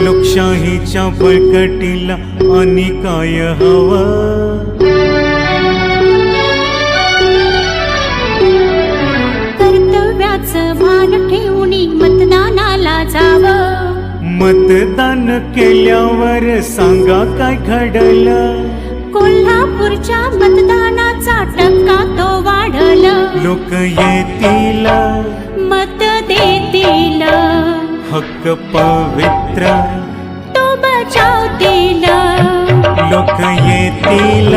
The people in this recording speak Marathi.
लोकशाहीच्या बळकटीला आणि काय हवं? कर्तव्याचं भान ठेवून मतदानाला जावं. मतदान केल्यावर सांगा काय घडलं? कोल्हापूरच्या मतदानाचा टक्का तो वाढल. लोक येतील. मत देतील. हक्क पवित्र. तो बचावतील लोक येतील.